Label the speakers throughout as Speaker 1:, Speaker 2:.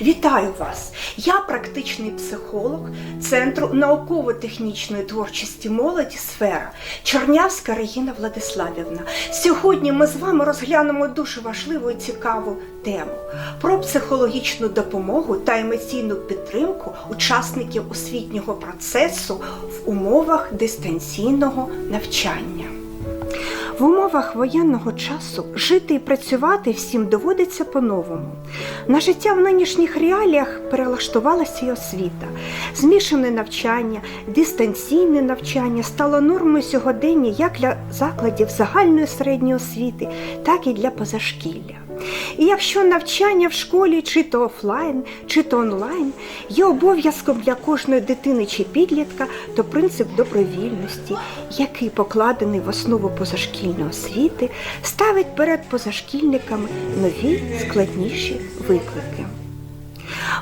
Speaker 1: Вітаю вас! Я практичний психолог Центру науково-технічної творчості молоді сфера Чорнявська Регіна Владиславівна. Сьогодні ми з вами розглянемо дуже важливу і цікаву тему про психологічну допомогу та емоційну підтримку учасників освітнього процесу в умовах дистанційного навчання. В умовах воєнного часу жити і працювати всім доводиться по-новому. На життя в нинішніх реаліях перелаштувалася й освіта. Змішане навчання, дистанційне навчання стало нормою сьогодення як для закладів загальної середньої освіти, так і для позашкілля. І якщо навчання в школі чи то офлайн, чи то онлайн є обов'язком для кожної дитини чи підлітка, то принцип добровільності, який покладений в основу позашкільної освіти, ставить перед позашкільниками нові складніші виклики.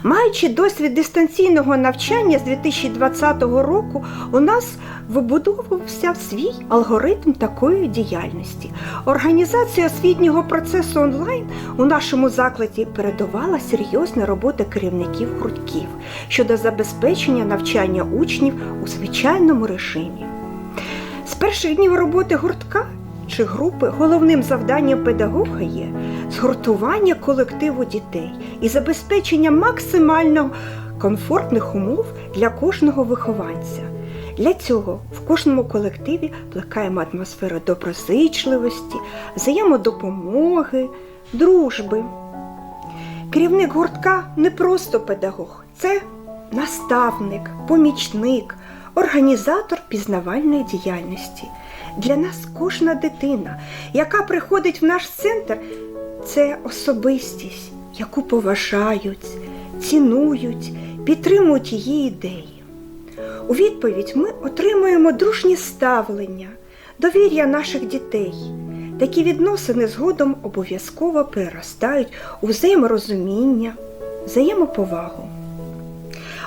Speaker 1: Маючи досвід дистанційного навчання з 2020 року, у нас вибудовувався свій алгоритм такої діяльності. Організація освітнього процесу онлайн у нашому закладі передувала серйозна робота керівників гуртків щодо забезпечення навчання учнів у звичайному режимі. З перших днів роботи гуртка чи групи головним завданням педагога є згуртування колективу дітей і забезпечення максимально комфортних умов для кожного вихованця. Для цього в кожному колективі плекаємо атмосферу доброзичливості, взаємодопомоги, дружби. Керівник гуртка не просто педагог, це наставник, помічник, організатор пізнавальної діяльності. Для нас кожна дитина, яка приходить в наш центр, це особистість, яку поважають, цінують, підтримують її ідеї. У відповідь ми отримуємо дружні ставлення, довір'я наших дітей. Такі відносини згодом обов'язково переростають у взаєморозуміння, взаємоповагу.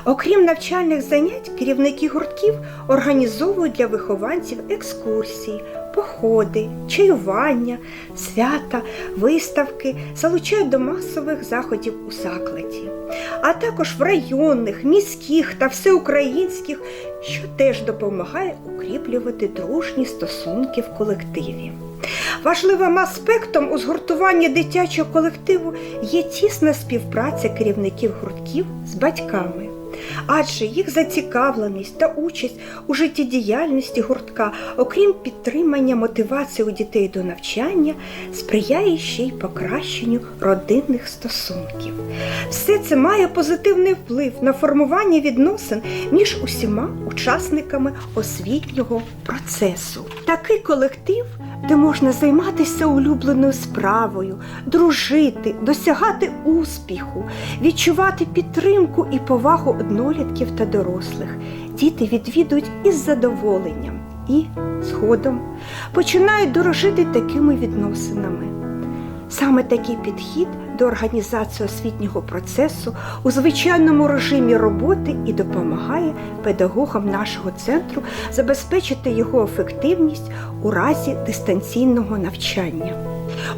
Speaker 1: Окрім навчальних занять, керівники гуртків організовують для вихованців екскурсії, походи, чаювання, свята, виставки, залучають до масових заходів у закладі, а також в районних, міських та всеукраїнських, що теж допомагає укріплювати дружні стосунки в колективі. Важливим аспектом у згуртуванні дитячого колективу є тісна співпраця керівників гуртків з батьками адже їх зацікавленість та участь у життєдіяльності гуртка, окрім підтримання мотивації у дітей до навчання, сприяє ще й покращенню родинних стосунків. Все це має позитивний вплив на формування відносин між усіма учасниками освітнього процесу. Такий колектив де можна займатися улюбленою справою, дружити, досягати успіху, відчувати підтримку і повагу однолітків та дорослих. Діти відвідують із задоволенням і згодом починають дорожити такими відносинами. Саме такий підхід до організації освітнього процесу у звичайному режимі роботи і допомагає педагогам нашого центру забезпечити його ефективність у разі дистанційного навчання.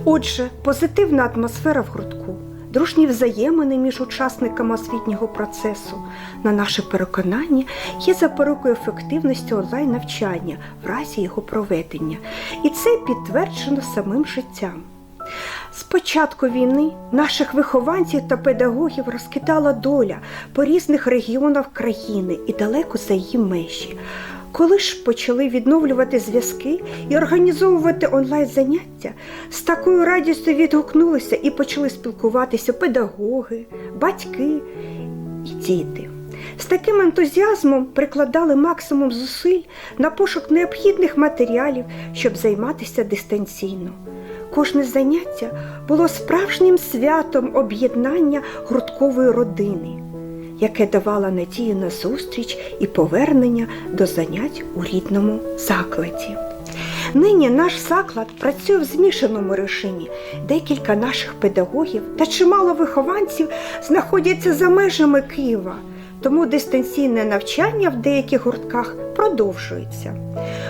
Speaker 1: Отже, позитивна атмосфера в гуртку, дружні взаємини між учасниками освітнього процесу, на наше переконання, є запорукою ефективності онлайн-навчання в разі його проведення, і це підтверджено самим життям. З початку війни наших вихованців та педагогів розкидала доля по різних регіонах країни і далеко за її межі. Коли ж почали відновлювати зв'язки і організовувати онлайн-заняття, з такою радістю відгукнулися і почали спілкуватися педагоги, батьки і діти. З таким ентузіазмом прикладали максимум зусиль на пошук необхідних матеріалів, щоб займатися дистанційно. Кожне заняття було справжнім святом об'єднання гурткової родини, яке давало надію на зустріч і повернення до занять у рідному закладі. Нині наш заклад працює в змішаному режимі. Декілька наших педагогів та чимало вихованців знаходяться за межами Києва. Тому дистанційне навчання в деяких гуртках продовжується.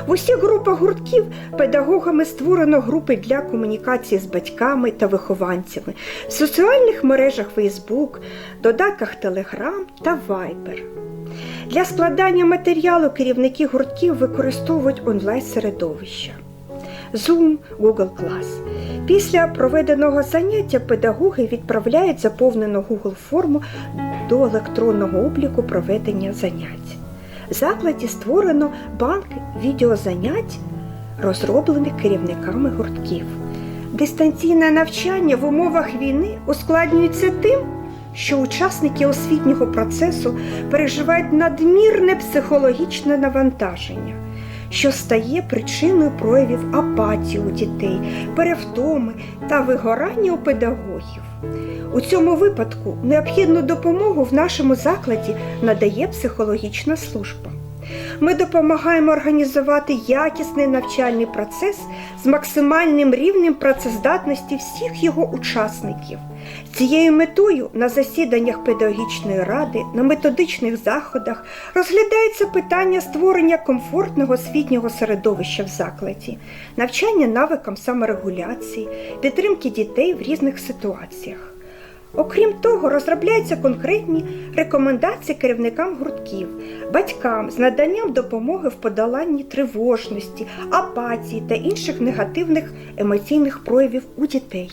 Speaker 1: В усіх групах гуртків педагогами створено групи для комунікації з батьками та вихованцями в соціальних мережах Facebook, додатках Telegram та Viber. Для складання матеріалу керівники гуртків використовують онлайн-середовища. Zoom, Google Class. Після проведеного заняття педагоги відправляють заповнену Google форму до електронного обліку проведення занять. В закладі створено банк відеозанять, розроблених керівниками гуртків. Дистанційне навчання в умовах війни ускладнюється тим, що учасники освітнього процесу переживають надмірне психологічне навантаження, що стає причиною проявів апатії у дітей, перевтоми та вигорання у педагогів. У цьому випадку необхідну допомогу в нашому закладі надає психологічна служба. Ми допомагаємо організувати якісний навчальний процес з максимальним рівнем працездатності всіх його учасників. Цією метою на засіданнях педагогічної ради, на методичних заходах розглядається питання створення комфортного освітнього середовища в закладі, навчання навикам саморегуляції, підтримки дітей в різних ситуаціях. Окрім того, розробляються конкретні рекомендації керівникам гуртків, батькам з наданням допомоги в подоланні тривожності, апатії та інших негативних емоційних проявів у дітей.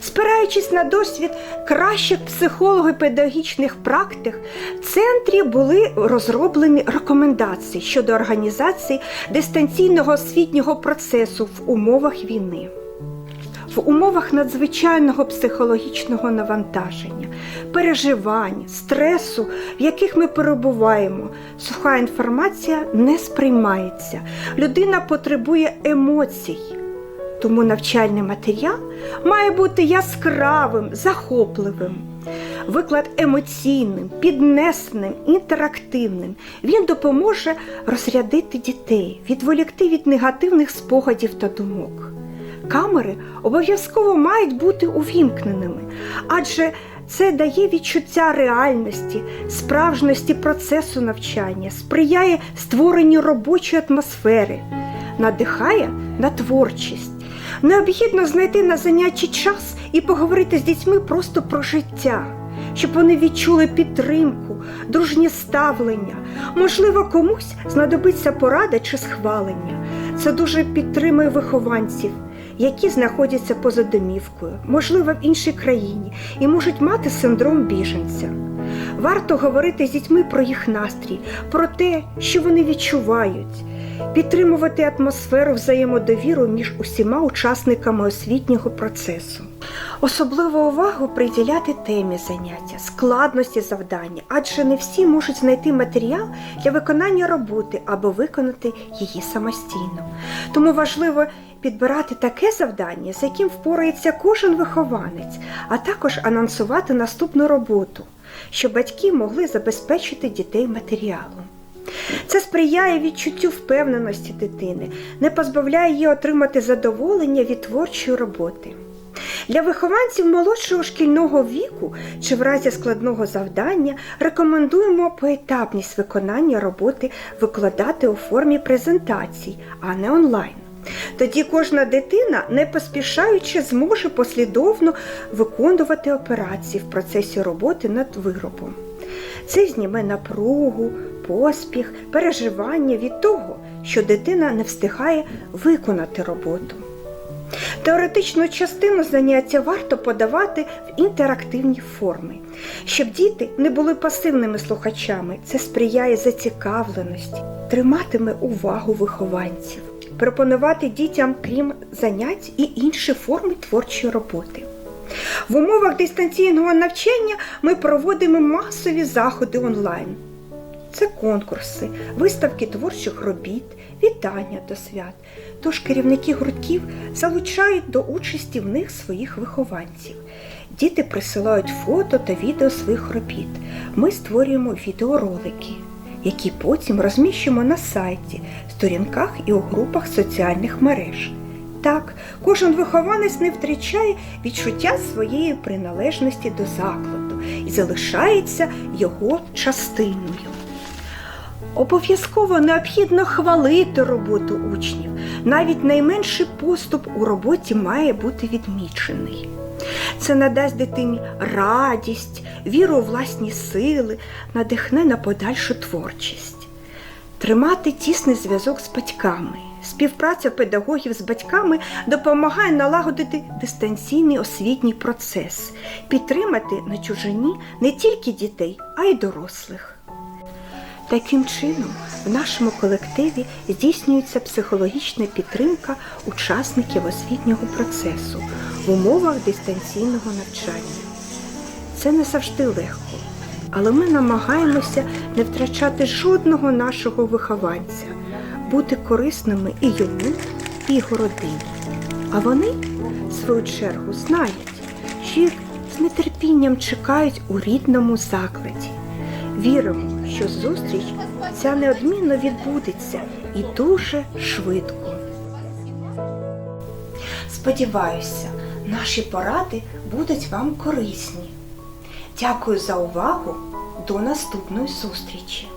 Speaker 1: Спираючись на досвід кращих психолого-педагогічних практик, в центрі були розроблені рекомендації щодо організації дистанційного освітнього процесу в умовах війни. В умовах надзвичайного психологічного навантаження, переживань, стресу, в яких ми перебуваємо, суха інформація не сприймається. Людина потребує емоцій. Тому навчальний матеріал має бути яскравим, захопливим. Виклад емоційним, піднесеним, інтерактивним. Він допоможе розрядити дітей, відволікти від негативних спогадів та думок. Камери обов'язково мають бути увімкненими, адже це дає відчуття реальності, справжності процесу навчання, сприяє створенню робочої атмосфери, надихає на творчість. Необхідно знайти на занятті час і поговорити з дітьми просто про життя, щоб вони відчули підтримку, дружнє ставлення. Можливо, комусь знадобиться порада чи схвалення. Це дуже підтримує вихованців, які знаходяться поза домівкою, можливо, в іншій країні і можуть мати синдром біженця. Варто говорити з дітьми про їх настрій, про те, що вони відчувають підтримувати атмосферу взаємодовіру між усіма учасниками освітнього процесу. Особливу увагу приділяти темі заняття, складності завдання, адже не всі можуть знайти матеріал для виконання роботи або виконати її самостійно. Тому важливо підбирати таке завдання, з яким впорається кожен вихованець, а також анонсувати наступну роботу, щоб батьки могли забезпечити дітей матеріалом. Це сприяє відчуттю впевненості дитини, не позбавляє її отримати задоволення від творчої роботи. Для вихованців молодшого шкільного віку чи в разі складного завдання рекомендуємо поетапність виконання роботи викладати у формі презентацій, а не онлайн. Тоді кожна дитина, не поспішаючи, зможе послідовно виконувати операції в процесі роботи над виробом. Це зніме напругу, поспіх, переживання від того, що дитина не встигає виконати роботу. Теоретичну частину заняття варто подавати в інтерактивній формі, щоб діти не були пасивними слухачами. Це сприяє зацікавленості, триматиме увагу вихованців, пропонувати дітям, крім занять, і інші форми творчої роботи. В умовах дистанційного навчання ми проводимо масові заходи онлайн. Це конкурси, виставки творчих робіт, вітання до свят. Тож керівники гуртків залучають до участі в них своїх вихованців. Діти присилають фото та відео своїх робіт. Ми створюємо відеоролики, які потім розміщуємо на сайті, сторінках і у групах соціальних мереж. Так, кожен вихованець не втрачає відчуття своєї приналежності до закладу і залишається його частиною. Обов'язково необхідно хвалити роботу учнів. Навіть найменший поступ у роботі має бути відмічений. Це надасть дитині радість, віру у власні сили, надихне на подальшу творчість. Тримати тісний зв'язок з батьками. Співпраця педагогів з батьками допомагає налагодити дистанційний освітній процес, підтримати на чужині не тільки дітей, а й дорослих. Таким чином, в нашому колективі здійснюється психологічна підтримка учасників освітнього процесу в умовах дистанційного навчання. Це не завжди легко, але ми намагаємося не втрачати жодного нашого вихованця, бути корисними і йому, і його родині. А вони, в свою чергу, знають, що їх з нетерпінням чекають у рідному закладі. Віримо, що зустріч ця неодмінно відбудеться і дуже швидко. Сподіваюся, наші поради будуть вам корисні. Дякую за увагу. До наступної зустрічі!